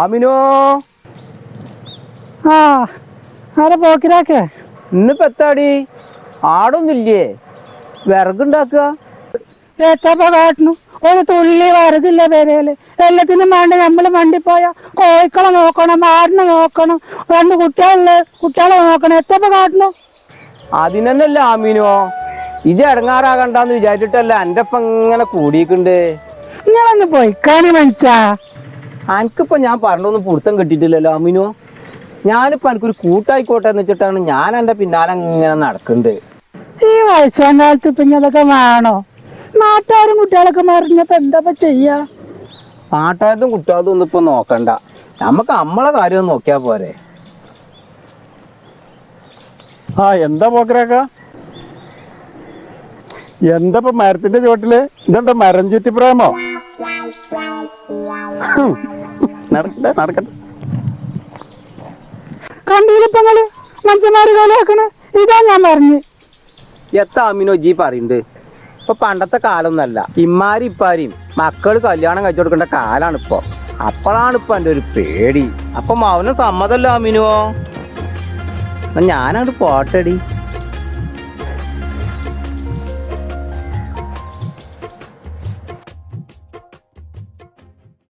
Amino? ആ ആരെ പോക്കിരാക്കേ? ഇന്നിപ്പോ എത്താടി? ആടൊന്നുമില്ലേ? വിറകുണ്ടാക്കുക? എത്തപ്പോ കാട്ടണു ഒരു തുള്ളി വറുതില്ല പേരേൽ. എല്ലാത്തിനും വേണ്ട നമ്മൾ വണ്ടി പോയ കോഴിക്കളെ നോക്കണം ആടിനെ നോക്കണം. രണ്ട് കുട്ടികളെ കുട്ടികളെ നോക്കണം. എത്തപ്പോ കാട്ടണു അതിനല്ല ആമീനോ? ഇത് ഇടങ്ങാറാകണ്ടെന്ന് വിചാരിച്ചിട്ടല്ല എന്റെ ഒപ്പം ഇങ്ങനെ കൂടിയിട്ടുണ്ട് നിങ്ങളൊന്ന് പോയിക്കാണി മനുഷ്യാ എനിക്കിപ്പോ ഞാൻ പറഞ്ഞൊന്നും പൊരുത്തം കിട്ടിയിട്ടില്ലല്ലോ അമിനു. ഞാനിപ്പോ എനിക്കൊരു കൂട്ടായിക്കോട്ടെ എന്ന് വെച്ചിട്ടാണ് ഞാൻ എന്റെ പിന്നാലെ ഇങ്ങനെ നടക്കുന്നത് ഈ വയസ്സാം കാലത്ത് പിന്നെ അതൊക്കെ വേണോ? നാട്ടുകാരും കുട്ടികളൊക്കെ മറിഞ്ഞപ്പോ എന്താ ചെയ്യാ? നാട്ടുകാരതും കുട്ടികളതും ഒന്നും ഇപ്പൊ നോക്കണ്ട. നമുക്ക് നമ്മളെ കാര്യം നോക്കിയാൽ നോക്കിയാ പോരെ. ആ എന്താ പോക്കരാക്ക? എന്താ ഇപ്പൊ മരത്തിന്റെ ചോട്ടിൽ ഇതെന്താ മരം ചുറ്റി പ്രേമോ. നടക്കട്ടെ നടക്കട്ടെ. കണ്ടില്ലപ്പങ്ങൾ മനുഷ്യന്മാര് കളിയാക്കണ? ഇതാ ഞാൻ പറഞ്ഞു എത്ര അമിനോ ജി പറയുന്നുണ്ട് ഇപ്പൊ പണ്ടത്തെ കാലൊന്നല്ല. ഇമ്മാരി ഇപ്പാരിയും മക്കൾ കല്യാണം കഴിച്ചു കൊടുക്കേണ്ട കാലാണ് ഇപ്പൊ അപ്പോഴാണ് ഇപ്പൊ എന്റെ ഒരു പേടി. അപ്പൊ മൗനം സമ്മതല്ലോ അമിനുവോ? ഞാനങ്ങോട്ട് പോട്ടടി.